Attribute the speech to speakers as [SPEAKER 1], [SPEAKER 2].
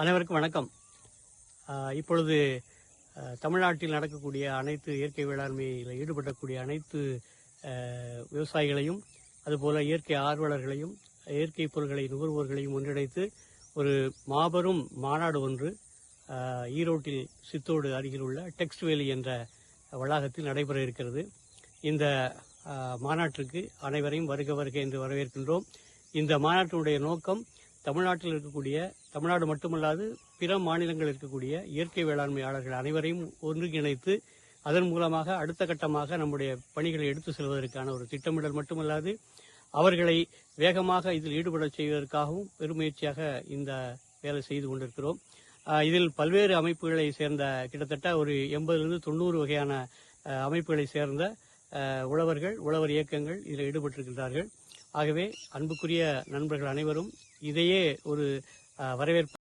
[SPEAKER 1] அனைவருக்கும் வணக்கம். இப்பொழுது தமிழ்நாட்டில் நடக்கக்கூடிய அனைத்து இயற்கை வேளாண்மையில் ஈடுபடக்கூடிய அனைத்து விவசாயிகளையும் அதுபோல இயற்கை ஆர்வலர்களையும் இயற்கை பொருட்களை நுகர்வோர்களையும் ஒன்றிணைத்து ஒரு மாபெரும் மாநாடு ஒன்று ஈரோட்டில் சித்தோடு அருகில் உள்ள டெக்ஸ்ட் வேலி என்ற வளாகத்தில் நடைபெற இருக்கிறது. இந்த மாநாட்டிற்கு அனைவரையும் வருக வருக என்று வரவேற்கின்றோம். இந்த மாநாட்டினுடைய நோக்கம் தமிழ்நாட்டில் இருக்கக்கூடிய தமிழ்நாடு மட்டுமல்லாது பிற மாநிலங்களில் இருக்கக்கூடிய இயற்கை வேளாண்மையாளர்கள் அனைவரையும் ஒன்றிணைத்து அதன் மூலமாக அடுத்த கட்டமாக நம்முடைய பணிகளை எடுத்து செல்வதற்கான ஒரு திட்டமிடல் மட்டுமல்லாது அவர்களை வேகமாக இதில் ஈடுபட செய்வதற்காகவும் பெருமுயற்சியாக இந்த வேலை செய்து கொண்டிருக்கிறோம். இதில் பல்வேறு அமைப்புகளை சேர்ந்த கிட்டத்தட்ட ஒரு எண்பதிலிருந்து தொண்ணூறு வகையான அமைப்புகளை சேர்ந்த உழவர்கள் உழவர் இயக்கங்கள் இதில் ஈடுபட்டிருக்கின்றார்கள். ஆகவே அன்புக்குரிய நண்பர்கள் அனைவரும் இதையே ஒரு வரவேற்பு